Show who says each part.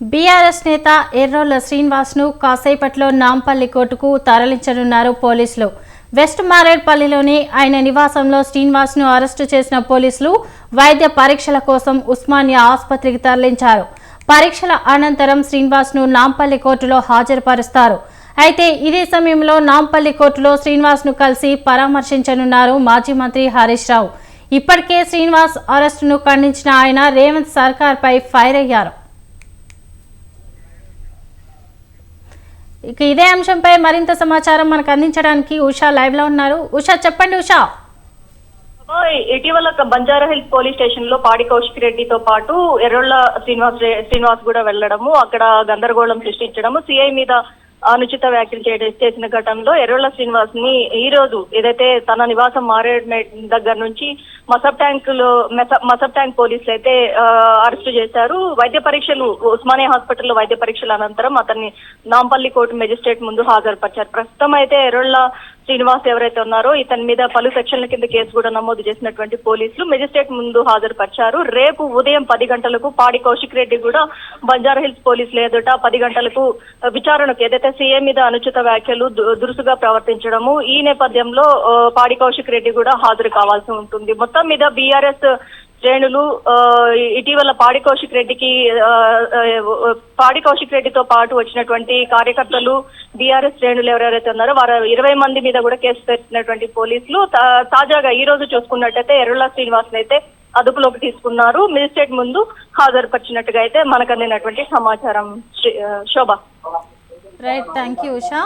Speaker 1: BRS నేత ఎర్రోళ్ళ శ్రీనివాస్ను కాసేపట్లో నాంపల్లి కోర్టుకు తరలించనున్నారు పోలీసులు. వెస్ట్ మారేడ్పల్లిలోని ఆయన నివాసంలో శ్రీనివాస్ను అరెస్టు చేసిన పోలీసులు వైద్య పరీక్షల కోసం ఉస్మానియా ఆసుపత్రికి తరలించారు. పరీక్షల అనంతరం శ్రీనివాస్ను నాంపల్లి కోర్టులో హాజరుపరుస్తారు. అయితే ఇదే సమయంలో నాంపల్లి కోర్టులో శ్రీనివాస్ను కలిసి పరామర్శించనున్నారు మాజీ మంత్రి హరీష్ రావు. ఇప్పటికే శ్రీనివాస్ అరెస్టును ఖండించిన ఆయన రేవంత్ సర్కార్పై ఫైర్ అయ్యారు. ఇక ఇదే అంశంపై మరింత సమాచారం మనకు అందించడానికి ఉషా లైవ్లో ఉన్నారు. ఉషా చెప్పండి ఉషా.
Speaker 2: ఇటీవల బంజారా హిల్స్ పోలీస్ స్టేషన్లో పాడి కౌశిక్ రెడ్డితో పాటు ఎర్రొళ్ళ శ్రీనివాస్ శ్రీనివాస్ కూడా వెళ్ళడము అక్కడ గందరగోళం సృష్టించడము సిఐ మీద అనుచిత వ్యాఖ్యలు చేయడం చేసిన ఘటనలో ఎర్రొళ్ళ శ్రీనివాస్ని ఈ రోజు ఏదైతే తన నివాసం మారేడ్మేట్ దగ్గర నుంచి మసబ్ ట్యాంక్లో మసబ్ ట్యాంక్ పోలీసులు అయితే ఆ, అరెస్టు చేశారు. వైద్య పరీక్షలు ఉస్మానియా హాస్పిటల్లో వైద్య పరీక్షల అనంతరం అతన్ని నాంపల్లి కోర్టు మెజిస్ట్రేట్ ముందు హాజరుపరిచారు. ప్రస్తుతం అయితే ఎర్రొళ్ళ శ్రీనివాస్ ఎవరైతే ఉన్నారో ఇతని మీద పలు సెక్షన్ల కింద కేసు కూడా నమోదు చేసినటువంటి పోలీసులు మెజిస్ట్రేట్ ముందు హాజరుపరిచారు. రేపు ఉదయం పది గంటలకు పాడి కౌశిక్ రెడ్డి కూడా బంజారా హిల్స్ పోలీసులు ఎదుట పది గంటలకు విచారణకు ఏదైతే సీఎం మీద అనుచిత వ్యాఖ్యలు దురుసుగా ప్రవర్తించడము ఈ నేపథ్యంలో పాడి కౌశిక్ రెడ్డి కూడా హాజరు కావాల్సి ఉంటుంది. మొత్తం మీద బీఆర్ఎస్ శ్రేణులు ఇటీవల పాడి కౌశిక్ రెడ్డికి పాడి కౌశిక్ రెడ్డితో పాటు వచ్చినటువంటి కార్యకర్తలు బీఆర్ఎస్ శ్రేణులు ఎవరెవరైతే ఉన్నారో వారు ఇరవై మంది మీద కూడా కేసు పెట్టినటువంటి పోలీసులు తాజాగా ఈ రోజు చూసుకున్నట్టయితే ఎర్రల శ్రీనివాస్ అయితే అదుపులోకి తీసుకున్నారు. మెజిస్ట్రేట్ ముందు హాజరుపరిచినట్టుగా అయితే మనకు అందినటువంటి సమాచారం. Shobha.
Speaker 1: Right thank you Usha.